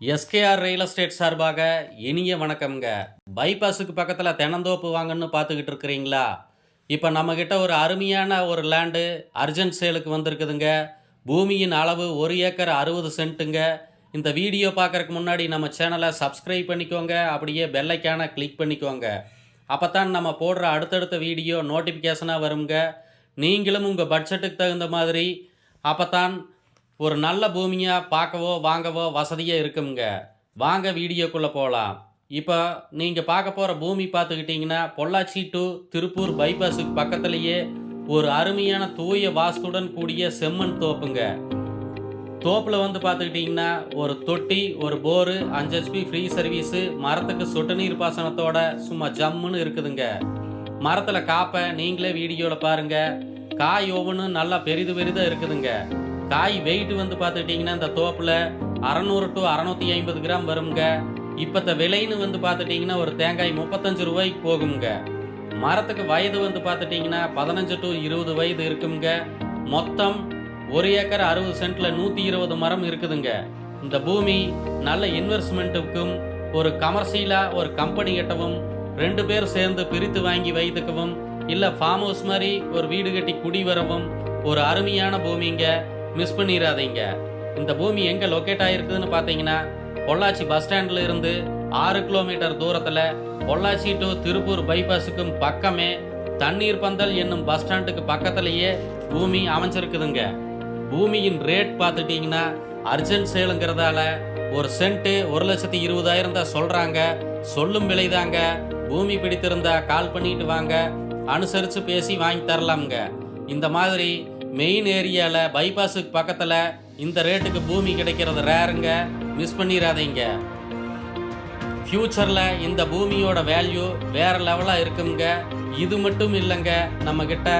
SKR real estate சார்பாக இனிய வணக்கம்ங்க. பைபாஸுக்கு பக்கத்தில் தெனந்தோப்பு வாங்கன்னு பார்த்துக்கிட்டு இருக்கிறீங்களா? இப்போ நம்மக்கிட்ட ஒரு அருமையான ஒரு லேண்டு அர்ஜென்ட் சேலுக்கு வந்திருக்குதுங்க. பூமியின் அளவு ஒரு ஏக்கர் அறுபது சென்ட்டுங்க. இந்த வீடியோ பார்க்குறக்கு முன்னாடி நம்ம சேனலை சப்ஸ்கிரைப் பண்ணிக்கோங்க. அப்படியே பெல்லைக்கான கிளிக் பண்ணிக்கோங்க. அப்போ தான் நம்ம போடுற அடுத்தடுத்த வீடியோ நோட்டிஃபிகேஷனாக வருங்க. நீங்களும் உங்கள் பட்ஜெட்டுக்கு தகுந்த மாதிரி அப்போ தான் ஒரு நல்ல பூமியாக பார்க்கவோ வாங்கவோ வசதியாக இருக்குங்க வாங்க வீடியோக்குள்ளே போகலாம் இப்போ நீங்கள் பார்க்க போகிற பூமி பார்த்துக்கிட்டிங்கன்னா பொள்ளாச்சி டு திருப்பூர் பைபாஸுக்கு பக்கத்துலேயே ஒரு அருமையான தூய வாஸ்துடன் கூடிய செம்மண் தோப்புங்க. தோப்பில் வந்து பார்த்துக்கிட்டிங்கன்னா ஒரு தொட்டி ஒரு போரு அஞ்சு ஹெச்பி ஃப்ரீ சர்வீஸு மரத்துக்கு சொட்டு நீர் பாசனத்தோட சும்மா ஜம்முன்னு இருக்குதுங்க. மரத்தில் காப்பை நீங்களே வீடியோவில் பாருங்கள் காய் ஒவ்வொன்றும் நல்லா பெரிது பெரிதாக இருக்குதுங்க. காய் வெயிட் வந்து பார்த்துக்கிட்டிங்கன்னா இந்த தோப்பில் அறநூறு டு அறநூற்றி ஐம்பது கிராம் வருங்க இப்போத்த விலைன்னு வந்து பார்த்துட்டிங்கன்னா ஒரு தேங்காய் முப்பத்தஞ்சு ரூபாய்க்கு போகுங்க மரத்துக்கு வயது வந்து பார்த்துட்டிங்கன்னா பதினஞ்சு டு இருபது வயது இருக்குங்க மொத்தம் ஒரு ஏக்கர் அறுபது சென்ட்டில் நூற்றி இருபது மரம் இருக்குதுங்க. இந்த பூமி நல்ல இன்வெஸ்ட்மெண்ட்டுக்கும் ஒரு கமர்ஷியலாக ஒரு கம்பெனி கட்டவும் ரெண்டு பேர் சேர்ந்து பிரித்து வாங்கி வைத்துக்கவும் இல்லை ஃபார்ம் ஹவுஸ் மாதிரி ஒரு வீடு கட்டி குடி வரவும் ஒரு அருமையான பூமிங்க. மிஸ் பண்ணிடாதீங்க இந்த பூமி எங்கே லொக்கேட் ஆகிருக்குதுன்னு பார்த்தீங்கன்னா பொள்ளாச்சி பஸ் ஸ்டாண்டில் இருந்து ஆறு கிலோமீட்டர் தூரத்தில் பொள்ளாச்சி டு திருப்பூர் பைபாஸுக்கும் பக்கமே தண்ணீர் பந்தல் என்னும் பஸ் ஸ்டாண்டுக்கு பக்கத்துலேயே பூமி அமைஞ்சிருக்குதுங்க. பூமியின் ரேட் பார்த்துட்டிங்கன்னா அர்ஜென்ட் சேலுங்கிறதால ஒரு சென்ட்டு ஒரு லட்சத்தி இருபதாயிரம் தான் சொல்கிறாங்க சொல்லும் விலைதாங்க. பூமி பிடித்திருந்தா கால் பண்ணிட்டு வாங்க. அனுசரித்து பேசி வாங்கி தரலாம்ங்க. இந்த மாதிரி மெயின் ஏரியாவில் பைபாஸுக்கு பக்கத்தில் இந்த ரேட்டுக்கு பூமி கிடைக்கிறது ரேருங்க மிஸ் பண்ணிடாதீங்க ஃப்யூச்சரில் இந்த பூமியோட வேல்யூ வேறு லெவலாக இருக்குங்க இது மட்டும் இல்லைங்க நம்மக்கிட்ட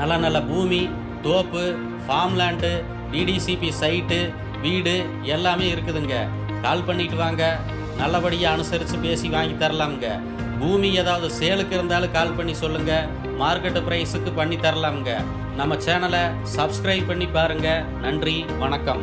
நல்ல நல்ல பூமி தோப்பு ஃபார்ம்லேண்டு டிடிசிபி சைட்டு வீடு எல்லாமே இருக்குதுங்க. கால் பண்ணிட்டு வாங்க. நல்லபடியாக அனுசரித்து பேசி வாங்கி தரலாமுங்க. பூமி ஏதாவது சேலுக்கு இருந்தாலும் கால் பண்ணி சொல்லுங்கள் மார்க்கெட்டு ப்ரைஸுக்கு பண்ணி தரலாமுங்க. நம்ம சேனலை சப்ஸ்கிரைப் பண்ணி பாருங்கள் நன்றி வணக்கம்.